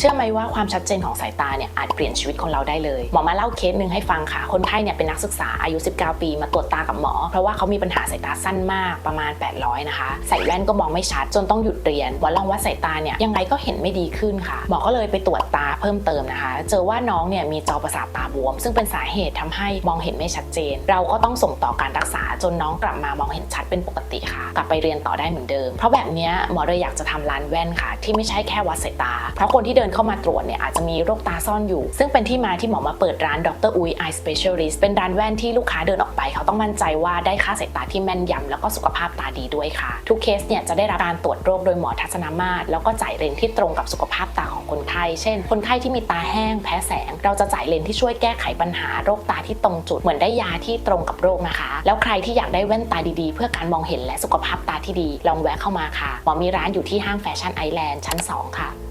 เชื่อไหมว่าความชัดเจนของสายตาเนี่ยอาจเปลี่ยนชีวิตคนเราได้เลย หมอมาเล่าเคสหนึ่งให้ฟังค่ะ คนไข้เนี่ยเป็นนักศึกษาอายุ 19 ปีมาตรวจตากับหมอ เพราะว่าเขามีปัญหาสายตาสั้นมากประมาณ 800 นะคะ ใส่แว่นก็มองไม่ชัดจนต้องหยุดเรียนวันลองวัดสายตาเนี่ยยังไงก็เห็นไม่ดีขึ้นค่ะ หมอก็เลยไปตรวจตา เพิ่มเติมนะคะ เจอว่าน้องเนี่ยมีจอประสาทตาบวม ซึ่งเป็นสาเหตุทำให้มองเห็นไม่ชัดเจน เราก็ต้องส่งต่อการรักษาจนน้องกลับมามองเห็นชัดเป็นปกติค่ะ กลับไปเรียนต่อได้เหมือนเดิม เพราะแบบนี้หมอเลยอยากจะทำร้านแว่นค่ะ ที่ไม่ใช่แค่วัดสายตา เพราะคนที่เดินเข้ามาตรวจเนี่ยอาจจะมีโรคตาซ่อนอยู่ ซึ่งเป็นที่มาที่หมอมาเปิดร้านดรอุย Eye Specialist เป็นร้านแว่นที่ลูกค้าเดินออกไป เขาต้องมั่นใจว่าได้ค่าสายตาที่แม่นยำแล้วก็สุขภาพตาดีด้วยค่ะ ทุกเคสเนี่ยจะได้รับการตรวจโรคโดยหมอทัศนมาตรแล้วก็จ่ายเลนที่ตรงกับสุขภาพตาของคนไข้เช่นคนไข้ที่มีตาแห้งแพ้แสง เราจะจ่ายเลนส์ที่ช่วยแก้ไขปัญหาโรคตาที่ตรงจุดเหมือนได้ยาที่ตรงกับโรคนะคะ แล้วใครที่อยากได้แว่นตาดีๆ เพื่อการมองเห็นและสุขภาพตาที่ดี ลองแวะเข้ามาค่ะหมอมีร้านอยู่ที่ห้างแฟชั่นไอแลนด์ชั้น 2 ค่ะ